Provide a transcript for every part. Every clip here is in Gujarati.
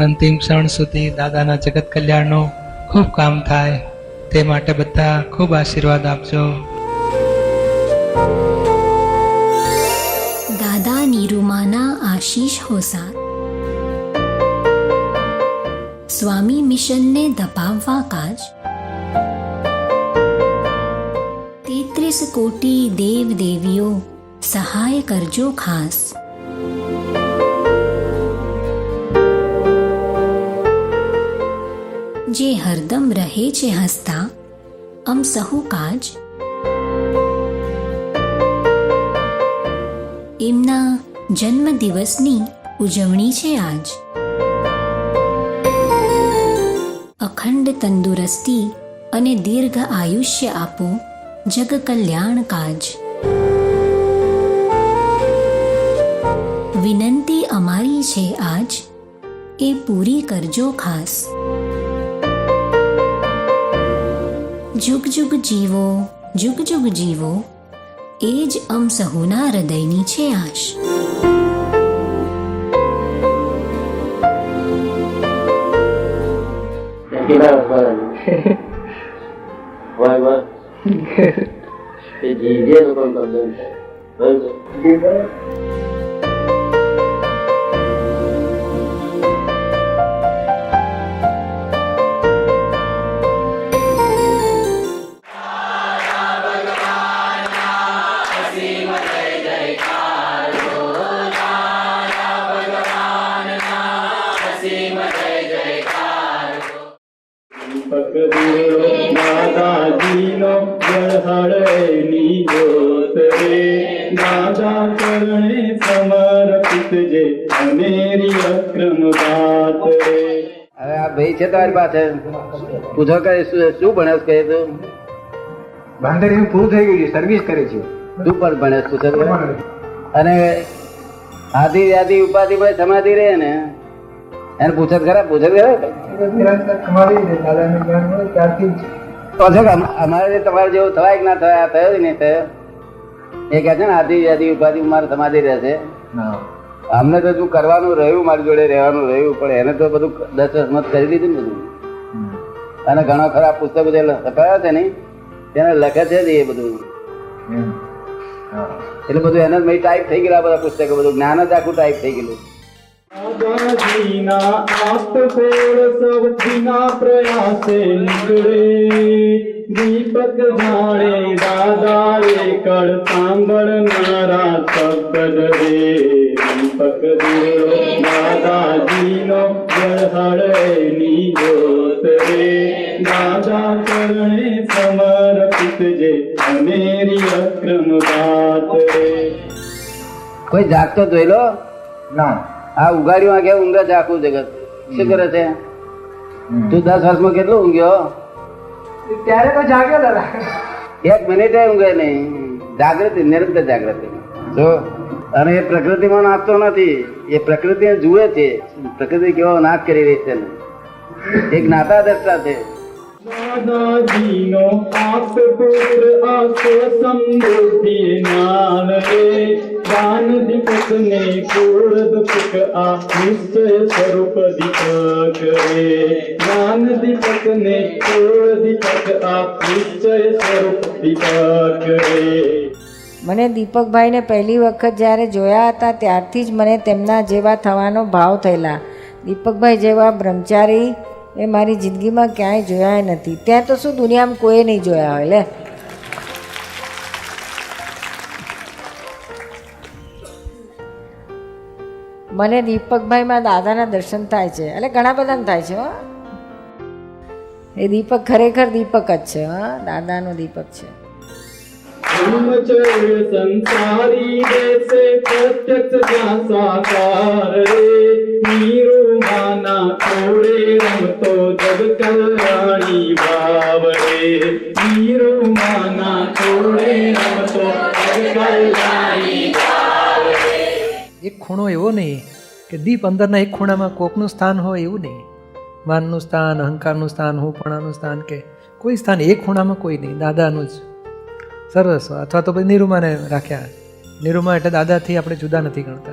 અંતિમ ક્ષણ સુધી દાદાના જગત કલ્યાણનું ખૂબ કામ થાય. તે માટે બધા ખૂબ આશીર્વાદ આપજો. દાદા નિરૂમાના આશીષ હોસાર સ્વામી મિશનને દબાવવા કાજ. તેત્રીસ કોટી દેવ દેવીઓ સહાય કરજો ખાસ. જે હરદમ રહે છે હસતા, અમ સહુ કાજ. એમના જન્મદિવસની ઉજવણી છે આજ. અખંડ તંદુરસ્તી અને દીર્ઘ આયુષ્ય આપો જગ કલ્યાણ કાજ. વિનંતી અમારી છે આજ, એ પૂરી કરજો ખાસ. જુગ જુગ જીવો જુગ જુગ જીવો એ જ અમ સહુના હૃદયની છે આશ. જીજે લોકો કબજન બરાબર દાદાજીનો જળહળની જોત રે. દાદા ચરણે સમર્પિત જે અનેરી અક્રમ વાત રે. હવે આ ભાઈ છે તમારી પાસે. પૂછો કે શું શું કહે તું બાંધણી પૂરું થઈ ગયું છે સર્વિસ કરે છે. તું પણ ભણેસ પૂછે અને આદિ વ્યાધિ ઉપાધિ ભાઈ સમાધિ રહે ને? એને પૂછે તો ખરા પૂછે તો ખરા તો છે અમારે તમારે જેવું થવાય કે ના થયો જ નહીં થયો? એ કહે છે ને આદિ વ્યાધિ ઉપાધિ મારે સમાધિ રહેશે. અમને તો શું કરવાનું રહ્યું મારી જોડે રહેવાનું રહ્યું પણ એને તો બધું દસ દસ મત કરી દીધું ને બધું. અને ઘણા ખરા પુસ્તકો જે લખાયા છે ને તેને લખે છે જ એ બધું. એટલે બધું એને ટાઈપ થઈ ગયેલા બધા પુસ્તકો બધું જ્ઞાન જ આખું ટાઈપ થઈ ગયેલું. દાદાજીના આત્મપોળ સૌથીના પ્રયાસે નીકળે દીપક જાણે દાદા એકળ સાંભળનારા શબ્દ રે દીપક દીવો દાદાજીનો જળહળની જોત રે દાદા ચરણે સમર્પિત જે અનેરી અક્રમ વાત રે કોઈ જાગતો જોઈ લો? ના. આ ઉગાડ્યું આ કે ઊંઘે છે આખું જગત. શું કરે છે? તું દસ વર્ષમાં કેટલો ઊંઘ્યો? ત્યારે તો જાગ્યો દાદા. એક મિનિટે ઊંઘે નહીં. જાગૃતિ નિરંતર જાગૃતિ. જો અને એ પ્રકૃતિમાં નાચતો નથી. એ પ્રકૃતિ જુએ છે. પ્રકૃતિ કેવો નાશ કરી રહી છે એક નાતા દ્રષ્ટા છે. દાદાજીનો આપ પુત્ર આસો સમૃદ્ધિ નાલ રે દાન દીપક ને કુળ દીપક આ નિશ્ચય સ્વરૂપ દીપક રે દાન દીપક ને કુળ દીપક આ નિશ્ચય સ્વરૂપ મને દીપકભાઈને પહેલી વખત જ્યારે જોયા હતા, ત્યારથી જ મને તેમના જેવા થવાનો ભાવ થયેલા. દીપકભાઈ જેવા બ્રહ્મચારી એ મારી જિંદગીમાં ક્યાંય જોયા નથી. ત્યાં તો શું દુનિયામાં કોઈ નહીં જોયા હોય, લે? મને દીપકભાઈમાં દાદાના દર્શન થાય છે. એટલે ઘણા બધાને થાય છે, હો. એ દીપક ખરેખર દીપક જ છે, હા. દાદાનો દીપક છે. સંસારી એક ખૂણો એવો નહીં કે દીપ અંદરના એક ખૂણામાં કોકનું સ્થાન હોય એવું નહીં. માનનું સ્થાન, અહંકારનું સ્થાન હુંપણાનું સ્થાન કે કોઈ સ્થાન, એક ખૂણામાં કોઈ નહીં, દાદાનું જ. સરસ. અથવા તો પછી નિરૂમાને રાખ્યા. નિરૂમા એટલે દાદાથી આપણે જુદા નથી ગણતા.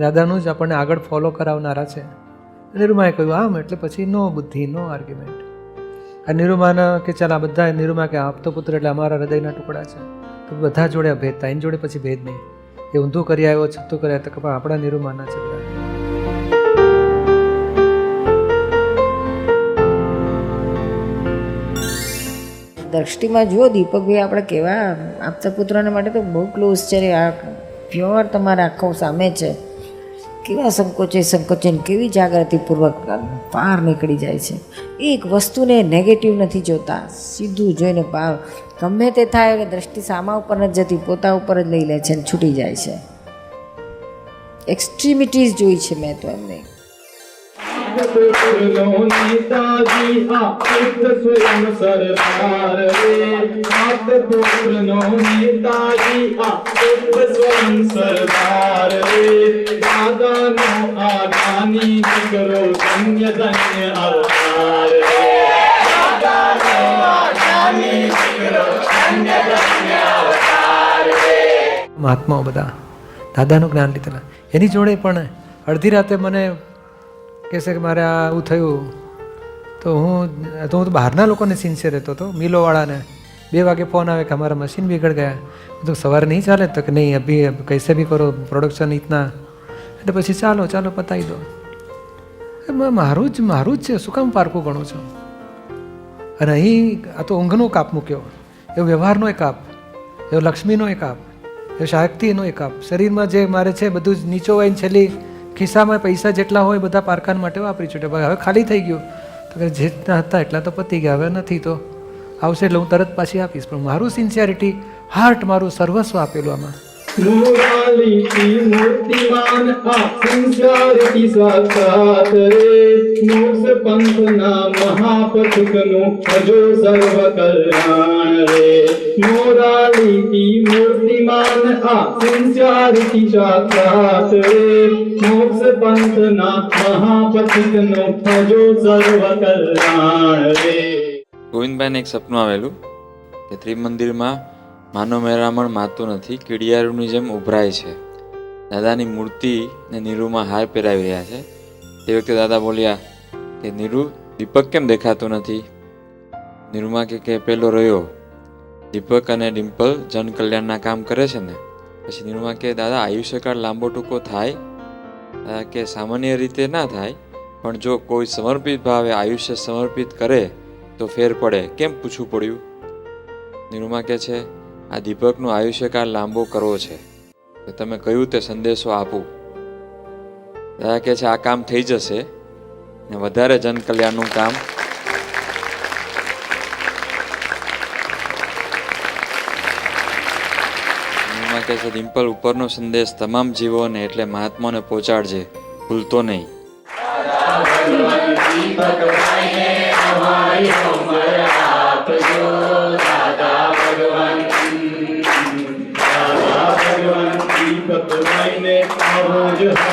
દાદાનું જ આપણને આગળ ફોલો કરાવનારા છે. નિરૂમાએ કહ્યું, આમ એટલે પછી નો બુદ્ધિ, નો આર્ગ્યુમેન્ટ આ નિરૂમાના કે ચાલ આ બધા, નિરૂમા કે આપતો પુત્ર એટલે અમારા હૃદયના ટુકડા છે. તો બધા જોડે અભેદ એની જોડે પછી ભેદ નહીં. એ ઊંધું કરી આવ્યો છતું કરી તો કે પણ આપણા નિરૂમાના છે બધા દ્રષ્ટિમાં જુઓ, દીપકભાઈ, આપણે કેવા આપતા પુત્રને માટે તો બહુ ક્લોઝ છે આ પ્યોર તમારા આંખો સામે છે. કેવા સંકોચે સંકોચે કેવી જાગૃતિપૂર્વક પાર નીકળી જાય છે. એક વસ્તુને નેગેટિવ નથી જોતા. સીધું જોઈને પાર ગમે તે થાય એટલે દ્રષ્ટિ સામા ઉપર જ જતી, પોતા ઉપર જ લઈ લે છે અને છૂટી જાય છે. એક્સ્ટ્રીમિટીઝ જોઈ છે મેં તો એમને. મહાત્માઓ બધા દાદાનું જ્ઞાન લીધેલા. એની જોડે પણ અડધી રાતે મને કે મારે આ આવું થયું, તો હું તો હું તો બહારના લોકોને સિન્સિયર રહેતો હતો, મિલોવાળાને. બે વાગે ફોન આવે કે અમારા મશીન બિગડ ગયા. તો સવારે નહીં ચાલે? તો કે, નહીં, અભી કૈસે બી કરો પ્રોડક્શન ઇતના. એટલે પછી, ચાલો ચાલો પતાવી દો. મારું જ મારું જ છે, શું કામ પારકું ગણું છું? અને અહીં આ તો ઊંઘનો કાપ મૂક્યો. એવો વ્યવહારનો એક કાપ એવો લક્ષ્મીનો એક કાપ એવો શાક્તિનો એક કાપ શરીરમાં જે મારે છે, બધું જ નીચો હોય ને છેલ્લી ખિસ્સામાં પૈસા જેટલા હોય બધા પારકાન માટે વાપરી છૂટે હવે ખાલી થઈ ગયું. તો કે જેટલા હતા એટલા તો પતી ગયા. હવે નથી તો આવશે એટલે હું તરત પાછી આપીશ. પણ મારું સિન્સિયરિટી હાર્ટ મારું સર્વસ્વ આપેલું આમાં. મુરાલી મૂર્તિમાન આ સંસારથી સાક્ષાત રે મોક્ષ પંથના મહાપથિકનું ભજો સર્વ કલ્યાણ રે મોરાલી કી મૂર્તિમાન આ સંસારથી સાક્ષાત રે મોક્ષ પંથના મહાપથિકનું ભજો સર્વ કલ્યાણ રે ગોવિંદભાઈને એક સપનું આવેલું કે ત્રિમંદિરમાં માનવ મહેરામણ માતું નથી, કીડિયારૂની જેમ ઉભરાય છે. દાદાની મૂર્તિ ને નીરુમાં હાર પહેરાવી રહ્યા છે. તે વખતે દાદા બોલ્યા કે, નીરુ, દીપક કેમ દેખાતો નથી? નીરુમાં કે કે પેલો રહ્યો. દીપક અને ડિમ્પલ જનકલ્યાણના કામ કરે છે ને. પછી નીરુમાં કે, દાદા, આયુષ્યકાળ લાંબો ટૂંકો થાય. કે, સામાન્ય રીતે ના થાય, પણ જો કોઈ સમર્પિત ભાવે આયુષ્ય સમર્પિત કરે, તો ફેર પડે. કેમ પૂછવું પડ્યું? નિરૂમા કે છે આ દીપકનું આયુષ્યકાળ લાંબો કરવો છે. તો તમે કયું તે સંદેશો આપું? દાદા કે છે, આ કામ થઈ જશે ને વધારે જન કલ્યાણનું કામ. એમાં કે છે, ડિમ્પલ ઉપરનો સંદેશ તમામ જીવોને એટલે મહાત્માને પહોંચાડજે, ભૂલતો નહીં. ભાઈને આવો